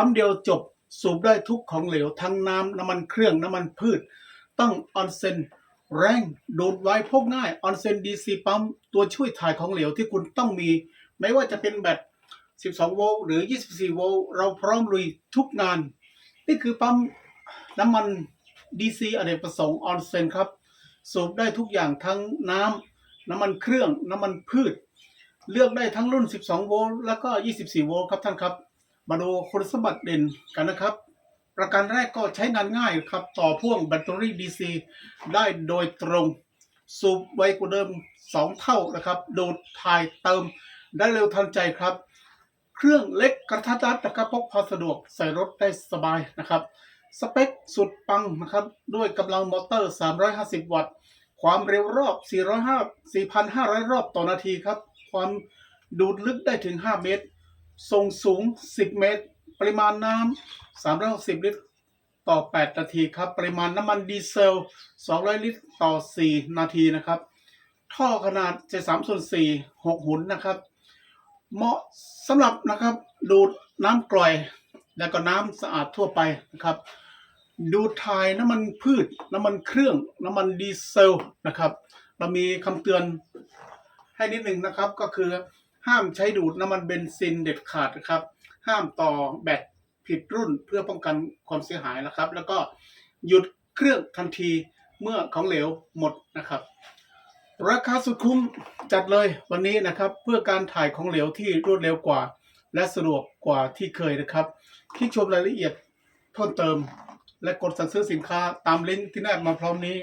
ปั๊มเดียวจบสูบได้ทุกของเหลว ทั้งน้ำน้ำมันเครื่องน้ำมันพืช ต้องออนเซนแรงดูดไว้พกง่ายออนเซนดีซีปั๊มตัวช่วยถ่ายของเหลวที่คุณต้องมี ไม่ว่าจะเป็นแบต 12 โวลต์หรือ 24 โวลต์เราพร้อมลุยทุกงาน นี่คือปั๊มน้ำมัน DC อเนกประสงค์ออนเซนครับ สูบได้ทุกอย่างทั้งน้ำน้ำมันเครื่องน้ำมันพืช เลือกได้ทั้งรุ่น 12 โวลต์แล้วก็ 24 โวลต์ครับท่านครับ มาดูคุณสมบัติเด่นกันนะครับ ประการแรกก็ใช้งานง่ายครับ ต่อพ่วงแบตเตอรี่ DC ได้โดยตรง สูบไวกว่าเดิม 2 เท่านะครับ ดูดถ่ายเติมได้เร็วทันใจครับ เครื่องเล็กกระทัดรัดนะครับพกพาสะดวกใส่รถได้สบายนะครับ สเปคสุดปังนะครับ ด้วยกำลังมอเตอร์ 350 วัตต์ ความเร็วรอบ 405 4,500 รอบต่อนาทีครับ ความดูดลึกได้ถึง 5 เมตร ทรงสูง 10 เมตร ปริมาณน้ำ360 ลิตร ต่อ 8 นาทีครับ ปริมาณน้ำมันดีเซล 200 ลิตร ต่อ 4 นาทีนะครับ ท่อขนาด 73ส่วน4 6 หุนนะครับ เหมาะสำหรับนะครับดูดน้ำกร่อย แล้วก็น้ำสะอาดทั่วไปนะครับ ดูดถ่ายน้ำมันพืช น้ำมันเครื่อง น้ำมันดีเซลนะครับ เรามีคำเตือนให้นิดหนึ่งนะครับก็คือ ห้ามใช้ดูดน้ำมันเบนซินเด็ดขาดนะครับ ห้ามต่อแบตผิดรุ่นเพื่อป้องกันความเสียหายนะครับ แล้วก็หยุดเครื่องทันทีเมื่อของเหลวหมดนะครับ ราคาสุดคุ้มจัดเลยวันนี้นะครับ เพื่อการถ่ายของเหลวที่รวดเร็วกว่า และสะดวกกว่าที่เคยนะครับคลิกชมรายละเอียดเพิ่มเติม และกดสั่งซื้อสินค้าตามลิงก์ที่แนบมาพร้อมนี้